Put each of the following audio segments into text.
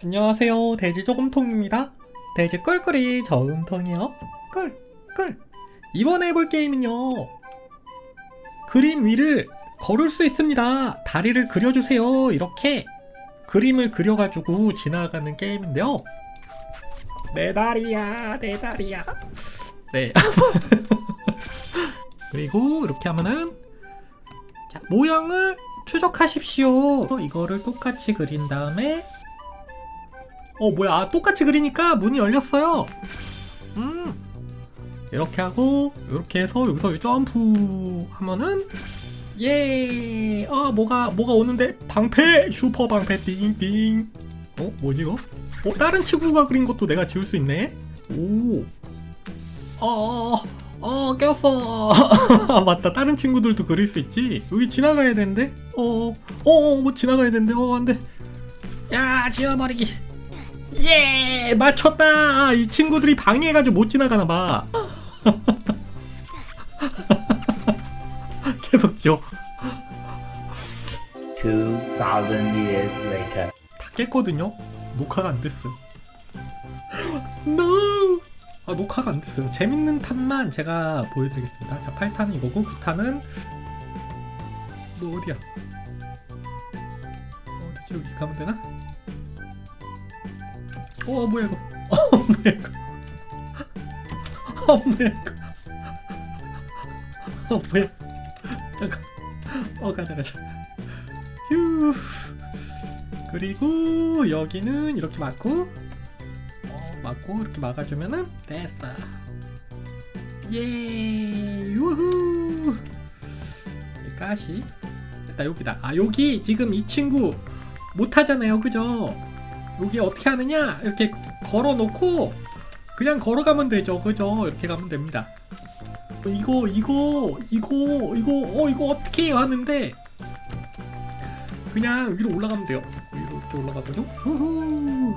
안녕하세요. 돼지 조금통입니다. 돼지 꿀꿀이 저금통이요. 꿀, 꿀. 이번에 해볼 게임은요. 그림 위를 걸을 수 있습니다. 다리를 그려주세요. 이렇게 그림을 그려가지고 지나가는 게임인데요. 내 다리야, 내 다리야. 네. 그리고 이렇게 하면은 자, 모양을 추적하십시오. 이거를 똑같이 그린 다음에 어 뭐야 아, 똑같이 그리니까 문이 열렸어요. 음 이렇게 하고 이렇게 해서 여기서 점프 하면은 예. 아 뭐가 뭐가 오는데 방패 슈퍼 방패 띵띵. 어 뭐지 이거? 어 다른 친구가 그린 것도 내가 지울 수 있네. 오. 어. 어 아, 맞다 다른 친구들도 그릴 수 있지 여기 지나가야 되는데 어어뭐 지나가야 되는데 어 안돼 야 지워버리기 예. 맞췄다. 아, 이 친구들이 방해해가지고 못 지나가나 봐. 계속 지워. 2,000 years later. 다 깼거든요? 녹화가 안 됐어 no! 아 녹화가 안 됐어요. 재밌는 탄만 제가 보여드리겠습니다. 자 8탄은 이거고 9탄은 뭐 어디야? 어디지 여기 가면 되나 어 뭐야 이거? 어 뭐야 이거? 어 뭐야 이거? 어 뭐야? 잠깐. 어 가자 가자. 휴. 그리고 여기는 이렇게 맞고 어, 맞고 이렇게 막아주면은 됐어. 예. 이 가시 됐다 여기다. 아 여기 지금 이 친구 못하잖아요. 그죠 여기 어떻게 하느냐? 이렇게 걸어 놓고 그냥 걸어가면 되죠. 그죠? 이렇게 가면 됩니다. 이거 이거 이거 이거 어 이거 어떻게 하는데 그냥 위로 올라가면 돼요. 이렇게 올라가보죠 후후!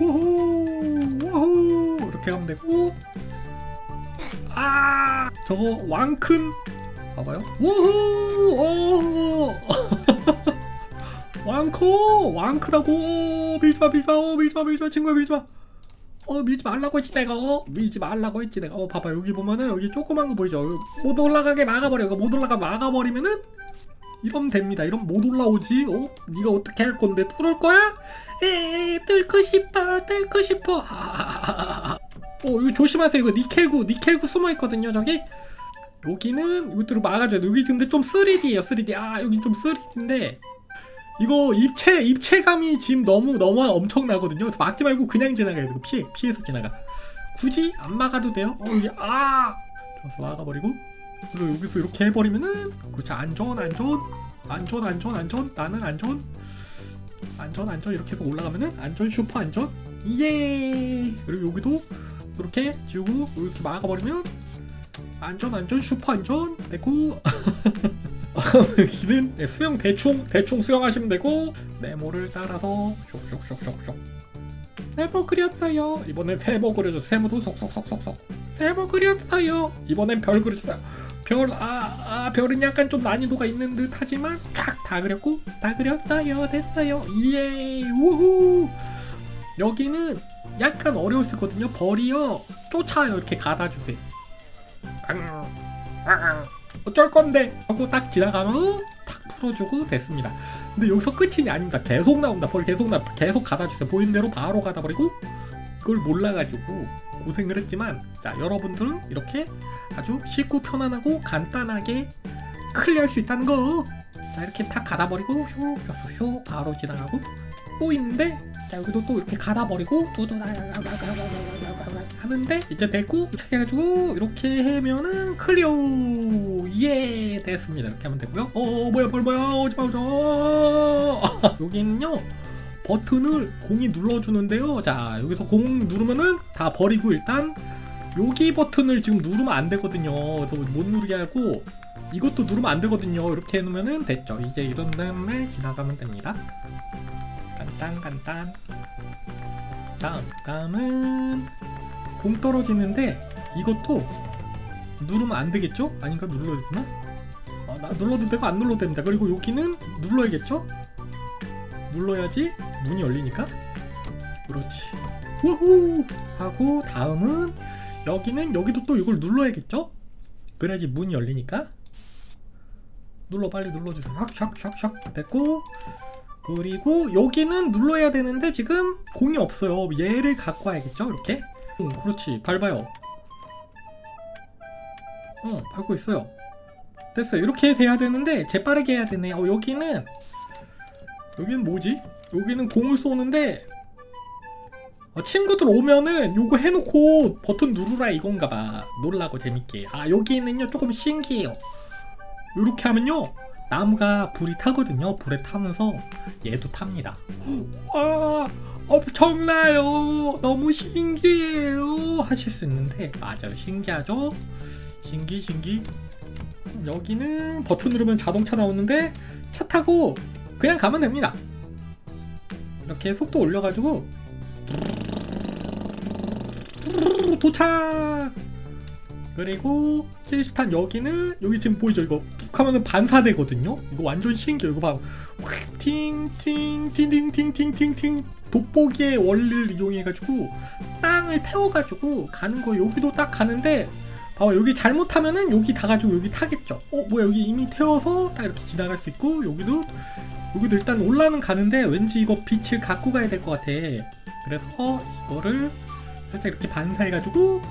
우후! 우후! 이렇게 하면 되고. 아! 저거 왕큰 봐봐요. 우후! 오 왕커 왕크라고! 밀지 마 밀지 마 어 밀지 마 밀지 마 친구야 밀지 마. 어 밀지 말라고 했지 내가 어? 밀지 말라고 했지 내가. 어 봐봐 여기 보면은 여기 조그만 거 보이죠? 못 올라가게 막아버려. 이거 못 올라가 막아버리면은 이러면 됩니다. 이러면 못 올라오지 어? 네가 어떻게 할 건데? 뚫을 거야? 에 뚫고 싶어 뚫고 싶어. 어 이거 조심하세요. 이거 니켈구 니켈구 숨어 있거든요 저기. 여기는 이것들로 막아줘야 돼. 여기 근데 좀 3D예요 3D 아 여기 좀 3D인데 이거 입체 입체감이 지금 너무 너무 엄청나거든요. 막지 말고 그냥 지나가야 돼. 피해 피해서 지나가. 굳이 안 막아도 돼요? 어 여기 아! 좋아서 막아버리고 그리고 여기서 이렇게 해버리면은 그렇죠 안전 안전. 안전 안전 안전. 나는 안전. 안전 안전. 이렇게 해서 올라가면은 안전 슈퍼 안전. 예! 그리고 여기도 이렇게 지우고 이렇게 막아버리면 안전 안전 슈퍼 안전. 되고 여기는 네, 수영 대충 대충 수영하시면 되고 네모를 따라서 쇽쇽쇽쇽쇽 세모 그렸어요 이번엔 세모 그려줘 세모도 속속속속속 세모 그렸어요 이번엔 별 그렸어요 별, 아, 아, 별은 약간 좀 난이도가 있는 듯 하지만, 탁! 다 그렸고, 다 그렸어요. 됐어요. 예, 우후! 여기는 약간 어려울 수 있거든요. 벌이요. 쫓아요. 이렇게 가다주세요. 앙, 앙, 어쩔 건데? 하고 딱 지나가면, 탁 풀어주고 됐습니다. 근데 여기서 끝이 아닙니다. 계속 나온다. 벌 계속 나, 계속 가다 주세요. 보이는 대로 바로 가다 버리고, 그걸 몰라가지고 고생을 했지만 자 여러분들은 이렇게 아주 쉽고 편안하고 간단하게 클리어할 수 있다는 거. 자 이렇게 탁 가다 버리고 슉, 슉 바로 지나가고 또 있는데 자 여기도 또 이렇게 가다 버리고 또또 하는데 이제 됐고 이렇게 해가지고 이렇게 하면은 클리어 예 됐습니다 이렇게 하면 되고요. 어 뭐야 벌 뭐야 오지마 오지마 여기는요 버튼을 공이 눌러주는데요. 자 여기서 공 누르면은 다 버리고 일단 여기 버튼을 지금 누르면 안 되거든요. 못 누르게 하고 이것도 누르면 안 되거든요. 이렇게 해놓으면은 됐죠. 이제 이런 다음에 지나가면 됩니다. 간단 간단. 다음 다음은 공 떨어지는데 이것도 누르면 안 되겠죠? 아닌가? 눌러야 되나? 아, 나 눌러도 되고 안 눌러도 됩니다. 그리고 여기는 눌러야겠죠? 눌러야지 문이 열리니까. 그렇지. 우후! 하고 다음은 여기는 여기도 또 이걸 눌러야겠죠? 그래야지 문이 열리니까. 눌러 빨리 눌러주세요. 샥샥샥샥. 됐고. 그리고 여기는 눌러야 되는데 지금 공이 없어요. 얘를 갖고 와야겠죠? 이렇게? 응 그렇지. 밟아요 응 밟고 있어요. 됐어요. 이렇게 돼야 되는데 재빠르게 해야 되네. 어 여기는 여기는 뭐지? 여기는 공을 쏘는데 어, 친구들 오면은 요거 해놓고 버튼 누르라 이건가 봐. 놀라고 재밌게. 아 여기는요 조금 신기해요. 요렇게 하면요 나무가 불이 타거든요. 불에 타면서 얘도 탑니다. 와 엄청나요. 너무 신기해요. 하실 수 있는데 맞아요. 신기하죠 신기 신기. 여기는 버튼 누르면 자동차 나오는데 차 타고 그냥 가면 됩니다. 이렇게 속도 올려가지고 도착! 그리고 70탄 여기는 여기 지금 보이죠 이거? 툭 하면은 반사되거든요? 이거 완전 신기해요 이거 봐 팅팅팅팅팅팅팅팅. 돋보기의 원리를 이용해가지고 땅을 태워가지고 가는 거 여기도 딱 가는데 봐봐 여기 잘못하면은 여기 다 가지고 여기 타겠죠. 어 뭐야 여기 이미 태워서 딱 이렇게 지나갈 수 있고 여기도 여기도 일단 올라는 가는데 왠지 이거 빛을 갖고 가야 될 것 같아. 그래서 이거를 살짝 이렇게 반사해가지고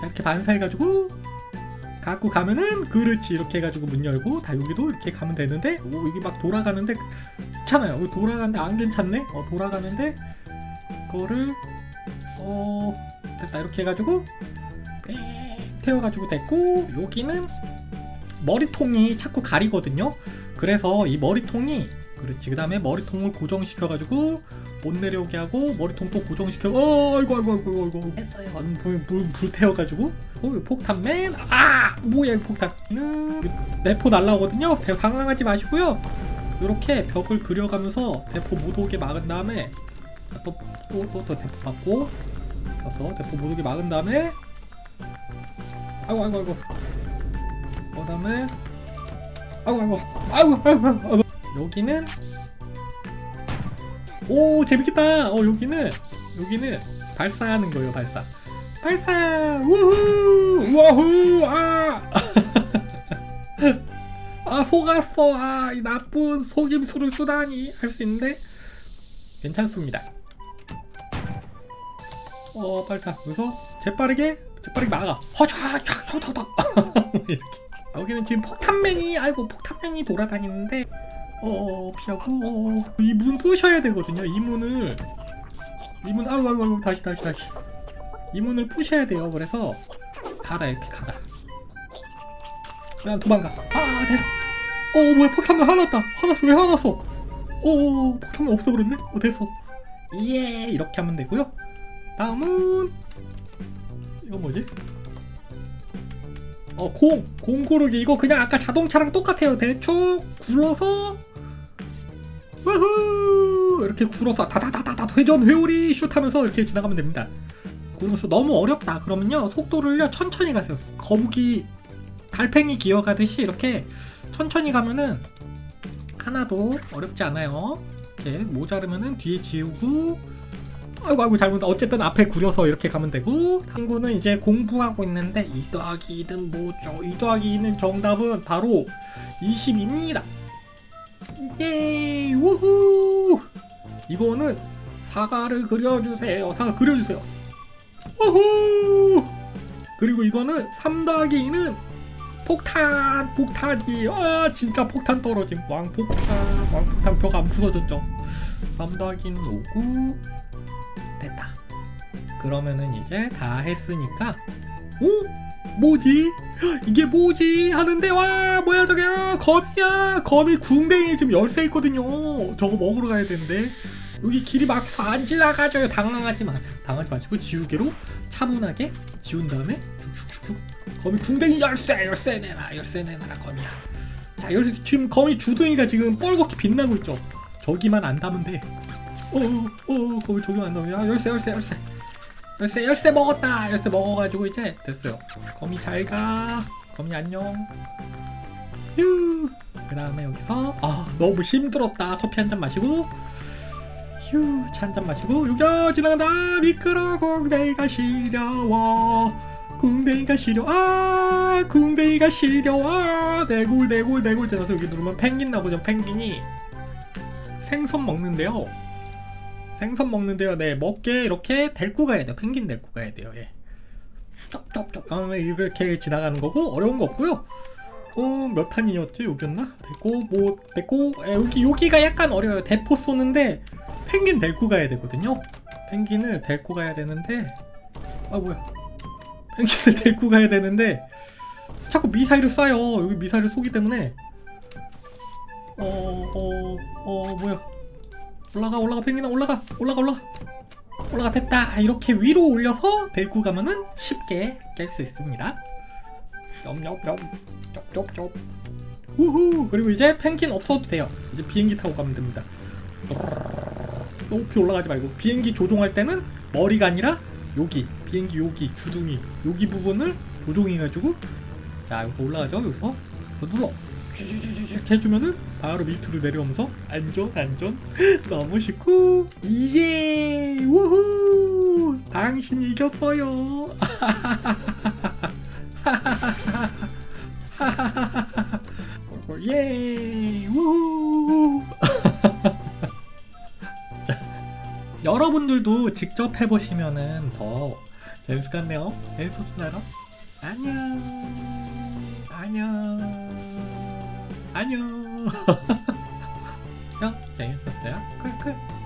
자, 이렇게 반사해가지고 갖고 가면은 그렇지 이렇게 해가지고 문 열고 다 여기도 이렇게 가면 되는데 오 여기 막 돌아가는데 괜찮아요. 여기 돌아가는데 안 괜찮네? 어 돌아가는데 그거를 어 됐다. 이렇게 해가지고 뺑 태워가지고 됐고 여기는 머리통이 자꾸 가리거든요. 그래서 이 머리통이 그렇지. 그 다음에 머리통을 고정시켜가지고 못 내려오게 하고 머리통 또 고정시켜 어 아이고 아이고 아이고 아이고 했어요. 불, 불, 불 태워가지고. 어 폭탄맨 아 뭐야 이 폭탄은 대포 날라오거든요. 대 당황하지 마시고요. 이렇게 벽을 그려가면서 대포 못 오게 막은 다음에 또또또 또 대포 맞고 가서 대포 못 오게 막은 다음에 아이고 아이고 아이고. 그 다음에 아이고 아이고. 아이고 아이고 아이고 여기는 오 재밌겠다. 어 여기는 여기는 발사하는 거예요 발사. 발사! 우후! 우후! 아! 아, 속았어. 아, 이 나쁜 속임수를 쓰다니 할 수 있는데 괜찮습니다. 어, 빨리 타. 그래서 재빠르게 재빠르게 막아. 촥, 촥. 이렇게. 여기는 지금 폭탄맨이 아이고 폭탄맨이 돌아다니는데 어 피하고 어, 이문 부셔야 되거든요. 이 문을 이 문 아이고 아이고 아이고 다시 다시 다시 이 문을 부셔야 돼요. 그래서 가다 이렇게 가다. 그냥 도망가. 아 됐어. 어 뭐야 폭탄맨 화났다. 화났어 왜 화났어? 어 폭탄맨 없어버렸네. 어 됐어. 예 이렇게 하면 되고요. 다음은 이거 뭐지? 어, 공! 공 고르기. 이거 그냥 아까 자동차랑 똑같아요. 대충 굴러서, 우후! 이렇게 굴어서, 다다다다다, 회전, 회오리, 슛 하면서 이렇게 지나가면 됩니다. 굴어서 너무 어렵다. 그러면요, 속도를요, 천천히 가세요. 거북이, 달팽이 기어가듯이 이렇게 천천히 가면은 하나도 어렵지 않아요. 이렇게 모자르면은 뒤에 지우고, 아이고 아이고 잘못 어쨌든 앞에 구려서 이렇게 가면 되고. 친구는 이제 공부하고 있는데 2 더하기 2는 뭐죠? 2 더하기 2는 정답은 바로 20입니다. 예 우후. 이거는 사과를 그려주세요. 사과 그려주세요. 우후. 그리고 이거는 3 더하기 2는 폭탄 폭탄이 아 진짜 폭탄 떨어짐. 왕폭탄 왕폭탄 벽 안 부서졌죠. 3 더하기는 5고 됐다. 그러면은 이제 다 했으니까 오 뭐지? 이게 뭐지? 하는데 와 뭐야 저게? 거미야! 거미 궁뎅이 지금 열쇠 있거든요. 저거 먹으러 가야 되는데. 여기 길이 막혀서 안 지나가져요 당황하지 마세요 당하지 마시고 지우개로 차분하게 지운 다음에 슉슉슉슉 거미 궁뎅이 열쇠 열쇠 내놔 열쇠 내놔라 거미야. 자 열쇠 지금 거미 주둥이가 지금 뻘겋게 빛나고 있죠. 저기만 안 닿으면 돼 어어 거기 조경 안 나오냐 열쇠 열쇠 열쇠 열쇠 열쇠 먹었다 열쇠 먹어가지고 이제 됐어요 거미 잘 가 거미 안녕 휴 그 다음에 여기서 아 너무 힘들었다 커피 한 잔 마시고 휴, 차 한 잔 마시고 여기 지나간다. 미끄러 궁뎅이가 시려워. 궁뎅이가 시려. 아, 궁뎅이가 시려워. 내골 내골 내골 지나서 여기 누르면 펭귄 나오죠. 펭귄이 생선 먹는데요. 생선 먹는데요. 네, 먹게 이렇게 데리고 가야 돼요. 펭귄 데리고 가야 돼요. 예. 쩝쩝쩝. 아, 이렇게 지나가는 거고 어려운 거 없고요. 어, 몇 탄이었지? 여기였나? 됐고, 뭐, 됐고, 에, 여기, 여기가 약간 어려워요. 대포 쏘는데, 펭귄 데리고 가야 되거든요? 펭귄을 데리고 가야 되는데, 아, 뭐야. 펭귄을 데리고 가야 되는데, 자꾸 미사일을 쏴요. 여기 미사일을 쏘기 때문에, 어, 어, 어, 뭐야. 올라가, 올라가, 펭귄아, 올라가, 올라가, 올라가. 올라가, 됐다. 이렇게 위로 올려서 데리고 가면은 쉽게 깰 수 있습니다. 염염염 쩝쩝쩝 우후. 그리고 이제 펭귄 없어도 돼요. 이제 비행기 타고 가면 됩니다. 높이 올라가지 말고 비행기 조종할 때는 머리가 아니라 여기 비행기 여기 주둥이. 여기 부분을 조종해가지고 자 여기서 올라가죠. 여기서 더 눌러 쭉 해주면은 바로 밑으로 내려오면서 안전 안전 너무 쉽고 이예 우후 당신 이겼어요 예! 우! 자, 여러분들도 직접 해보시면은 더 재밌을 것 같네요. 재밌었나요? 안녕. 안녕. 안녕. 형, 재밌었어요? 클클.